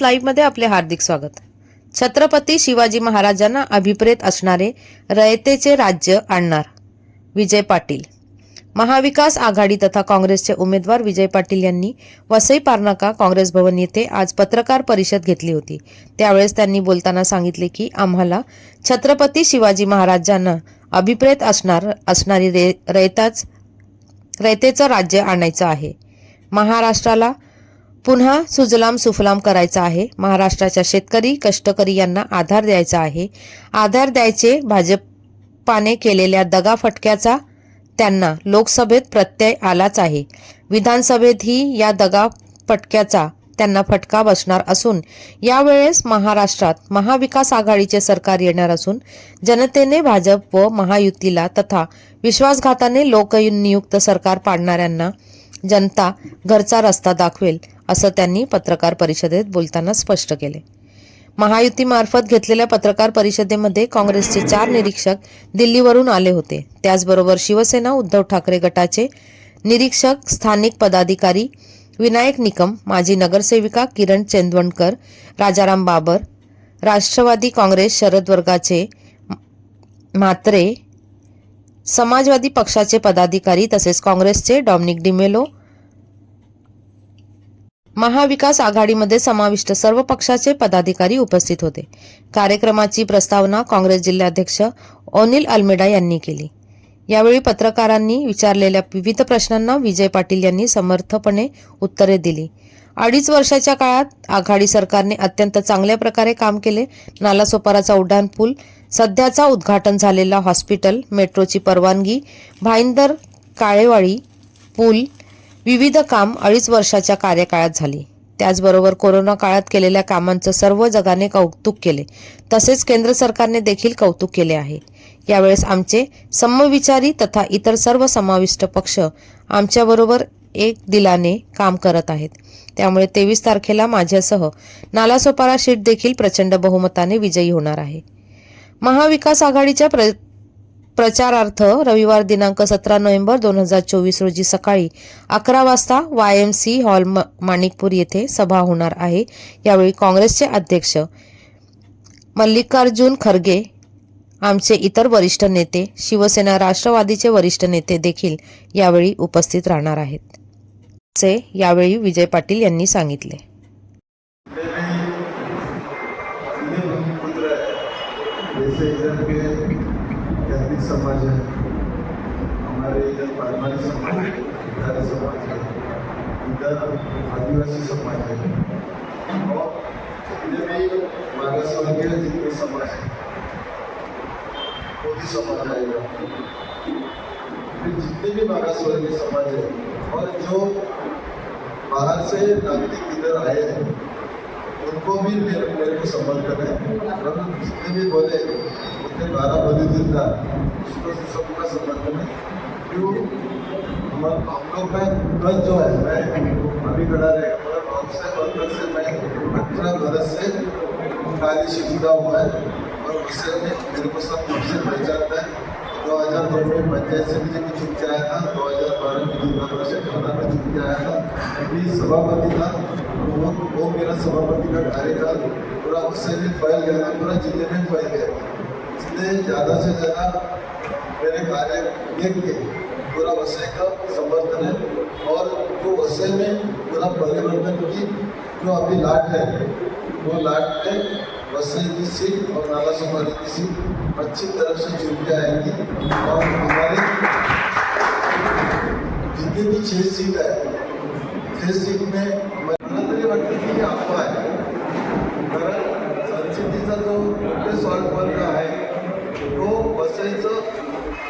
News लाईव्हमध्ये आपले हार्दिक स्वागत. छत्रपती शिवाजी महाराजांना अभिप्रेत असणारे रयतेचे राज्य आणणार विजय पाटील. महाविकास आघाडी तथा काँग्रेसचे उमेदवार विजय पाटील यांनी वसई पारनाका काँग्रेस भवन येथे आज पत्रकार परिषद घेतली होती. त्यावेळेस त्यांनी बोलताना सांगितले की आम्हाला छत्रपती शिवाजी महाराजांना अभिप्रेत असणार असणारी रे रयताच रयतेचं राज्य आणायचं आहे. महाराष्ट्राला पुन्हा सुजलाम सुफलाम करायचा आहे. महाराष्ट्राच्या शेतकरी कष्टकरी यांना आधार द्यायचा आहे. आधार द्यायचे भाजपाने केलेल्या दगाफटक्याचा त्यांना लोकसभेत प्रत्यय आलाच आहे. विधानसभेतही या दगा फटक्याचा त्यांना फटका बसणार असून यावेळेस महाराष्ट्रात महाविकास आघाडीचे सरकार येणार असून जनतेने भाजप व महायुतीला तथा विश्वासघाताने लोकनियुक्त सरकार पाडणाऱ्यांना जनता घरचा रस्ता दाखवेल. असं त्यांनी पत्रकार परिषदेत बोलताना स्पष्ट केले. महायुतीमार्फत घेतलेल्या पत्रकार परिषदेमध्ये काँग्रेसचे चार निरीक्षक दिल्लीवरून आले होते. त्याचबरोबर शिवसेना उद्धव ठाकरे गटाचे निरीक्षक स्थानिक पदाधिकारी विनायक निकम माजी नगरसेविका किरण चेंदवणकर राजाराम बाबर राष्ट्रवादी काँग्रेस शरद वर्गाचे म्हात्रे समाजवादी पक्षाचे पदाधिकारी तसेच काँग्रेसचे डॉमिनिक डिमेलो महाविकास आघाडीमध्ये समाविष्ट सर्व पक्षाचे पदाधिकारी उपस्थित होते. कार्यक्रमाची प्रस्तावना काँग्रेस जिल्हाध्यक्ष अनिल अल्मेडा यांनी केली. यावेळी पत्रकारांनी विचारलेल्या विविध प्रश्नांना विजय पाटील यांनी समर्थपणे उत्तरे दिली. अडीच वर्षाच्या काळात आघाडी सरकारने अत्यंत चांगल्या प्रकारे काम केले. नालासोपाराचा उड्डाण पूल सध्याचा उद्घाटन झालेला हॉस्पिटल मेट्रोची परवानगी भाईंदर काळेवाडी पूल विविध काम अडीच वर्षाच्या कार्यकाळात झाली. त्याचबरोबर कोरोना काळात केलेल्या कामांचं सर्व जगाने कौतुक केले. तसेच केंद्र सरकारने देखील कौतुक केले आहे. यावेळेस आमचे समविचारी तथा इतर सर्व समाविष्ट पक्ष आमच्याबरोबर एक दिलाने काम करत आहेत. त्यामुळे तेवीस तारखेला माझ्यासह नालासोपारा शीट देखील प्रचंड बहुमताने विजयी होणार आहे. महाविकास आघाडीच्या प्र प्रचारार्थ रविवार दिनांक सतरा नोव्हेंबर दोन हजार चोवीस रोजी सकाळी अकरा वाजता वाय एम सी हॉल म- माणिकपूर येथे सभा होणार आहे. यावेळी काँग्रेसचे अध्यक्ष मल्लिकार्जुन खरगे आमचे इतर वरिष्ठ नेते शिवसेना राष्ट्रवादीचे वरिष्ठ नेते देखील यावेळी उपस्थित राहणार आहेत. असे यावेळी विजय पाटील यांनी सांगितले. कैथलिक समाज है। हमारे इधर पारमारी समाज है, इधर समाज है, इधर आदिवासी समाज है। और भी मागासवर्गीय जितने समाज है, वो भी समाज आएगा फिर जितने भी मागासवर्गीय समाज है, और जो बाहर से नागरिक इधर आए हैं, उनको भी मेरे को है। और जितने भी बोले उतने बारह बलि ज़िंदा उसको सबका समर्थन है क्यों? हम हम लोग का कल जो है, मैं अभी खड़ा रहेगा, मगर बहुत से वर्कर से मैं अठारह बरस से कार्य से जुड़ा हुआ है, और उससे मेरे को सब सबसे पहचानता है। दो हज़ार दो में पंचायत समिति में चुन के आया था, दो हज़ार बारह में जिला परिषद थाना में चुन के आया था, अभी सभापति था वो वो मेरा सभापति का कार्यकाल पूरा उससे भी फैल गया था, पूरा ज़िले में फैल गया इसलिए ज़्यादा से ज़्यादा मेरे कार्य देख के पूरा वसई का समर्थन है और जो वसई में पूरा परिवर्तन की जो अभी लाट है, वो लाट में वसई की सीट और नाला समाधि की सीट अच्छी तरफ़ से जुड़ के आएँगी और हमारे जितनी भी छः सीट है छः सीट में नक्की ही अफवा आहे. कारण सनसिटीचा जो मुख्य सॉल्ट वर्ग आहे तो बसायचं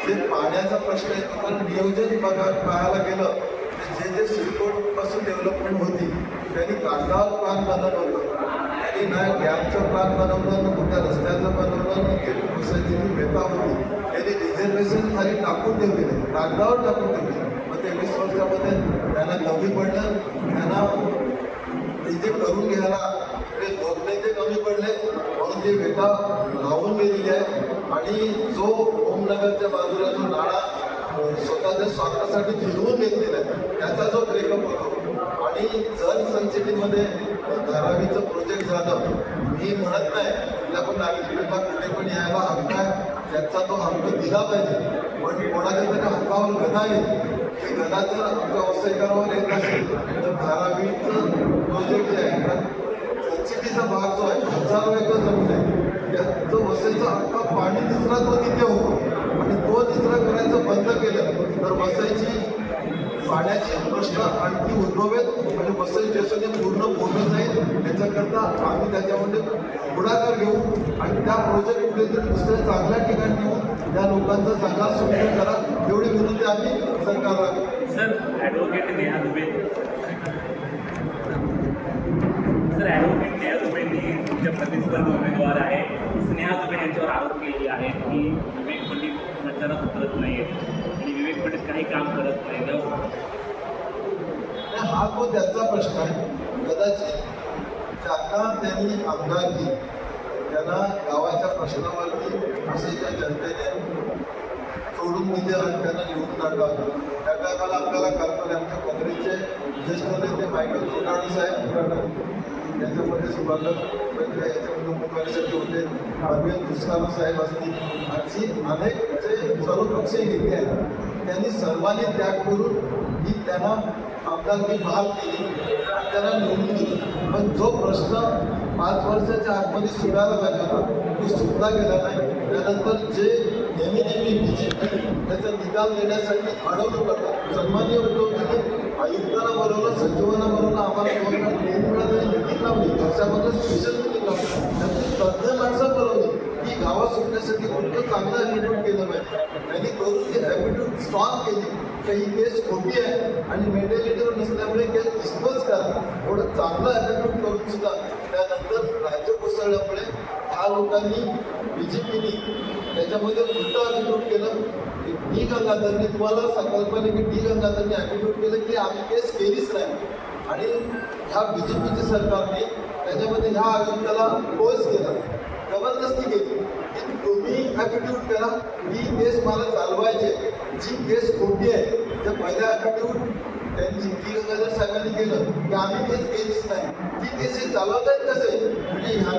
जे पाण्याचा प्रश्न आहे पण नियोजन बघा पाहायला गेलं तर जे जे सिडकोट डेव्हलपमेंट होती त्यांनी कागदावर प्लान बनवलं. होतं त्यांनी ना गॅपचं प्लान बनवलं ना कुठल्या रस्त्याचं बनवलं ना ते बसायची जी व्यथा होती त्यांनी रिझर्वेशन खाली टाकून ठेवली नाही कागदावर टाकून ठेवले मग ते वीस वर्षामध्ये त्यांना कमी पडलं त्यांना ते करून घ्यायला. ते दोघ नाही ते कमी पडले म्हणून ती व्यथा लावून गेलेली आहे. आणि जो ओमनगरच्या बाजूला जो नाळा स्वतःच्या स्वार्थासाठी फिरवून घेतलेला आहे त्याचा जो ब्रेकअप होतो. आणि जल संचेतीमध्ये धारावीचं प्रोजेक्ट झालं. मी म्हणत नाही की आपण नागरिकांना कुठे पण यायला हक्क आहे. त्याचा तो हक्क दिला पाहिजे. पण कोणाच्या तरी हक्कावर गदा येईल ते गदा जर आमच्या व्यावसायिकांवर येत असेल तर धारावीचं प्रोजेक्ट जे आहे सबसिडीचा भाग जो आहे हजारो एकर जमीन आहे. जो वसईचा हक्क पाणी निचरा तो तिथे होतो. आणि तो निचरा करायचं बंद केलं तर वसईची पाण्याची प्रश्न आणखी उद्भवेल आणि वसई स्टेशन हे पूर्ण बोललं जाईल. त्याच्याकरता आम्ही त्याच्यामध्ये पुढाकार घेऊ आणि त्या प्रोजेक्ट कुठेतरी दुसऱ्या चांगल्या ठिकाणी घेऊन त्या लोकांचा चांगला सुविधा करा. एवढी विनंती आम्ही सरकारला सर ॲडव्होकेट काही काम करत नाही ना. हा तो त्याचा प्रश्न आहे. कदाचित ज्यांना त्यांनी आमदारकी त्यांना गावाच्या प्रश्नावरती भाषेच्या जनतेने सोडून दिले आणि त्यांना निवडून टाकावं त्या टायमाला आपल्याला कल्पना आमच्या काँग्रेसचे ज्येष्ठ नेते मायकल फुटाणे साहेब त्याच्यामध्ये सुभाकर म्हणजे याच्यामध्ये मुख्यमंत्र्यासाठी होते. अरविंद दुष्काळ साहेब असतील. अशी अनेक जे सर्वपक्षीय नेते आहेत. त्यांनी सर्वांनी त्याग करून ही त्यांना आमदारकी भाग केली. आणि त्यांना निवडून दिली. पण जो प्रश्न पाच वर्षाच्या आतमध्ये सुटायला पाहिजे होता तो सुटला गेला नाही. त्यानंतर जे नेहमी नेहमी बी जे पी त्याचा निकाल देण्यासाठी अडवलं करतात सन्मान्य उद्योगपती आयुक्तांना बोलवलं सचिवांना बोलवलं आम्हाला दोन वेळा तीन वेळा तरी मिटिंग लावली. वर्षामध्ये स्पेशल मिटिंग लावली. त्यातून तज्ज्ञ माणसं बोलवली. गावात सुटण्यासाठी कोणतं चांगलं ॲटिट्यूड केलं पाहिजे? त्यांनी करून ती ॲटिट्यूड स्ट्रॉंग केली तर ही केस खोटी आहे. आणि मेंटॅलिटीवर नसल्यामुळे केस डिस्पोज करा एवढं चांगलं ॲटिट्यूड करून सुद्धा त्यानंतर राज्य कोसळल्यामुळे ह्या लोकांनी बी जे पीने त्याच्यामध्ये उलटं ॲटिट्यूड केलं. की डी गंगाधरनी तुम्हाला संकल्पना की डी गंगाधरनी ॲटिट्यूड केलं की आम्ही केस केलीच नाही. आणि ह्या बी जे पीच्या सरकारने त्याच्यामध्ये ह्या आयुक्ताला फोर्स केला. तुम्ही ॲटिट्यूड करा ही केस मला चालवायची. जी केस खोटी आहे त्या पहिल्या ॲटिट्यूड त्यांनी डी गंगाधर साहेबांनी केलं. की आम्ही केस केलीच नाही. ती केसेस हे चालवतायत कसे? म्हणजे ह्यांनी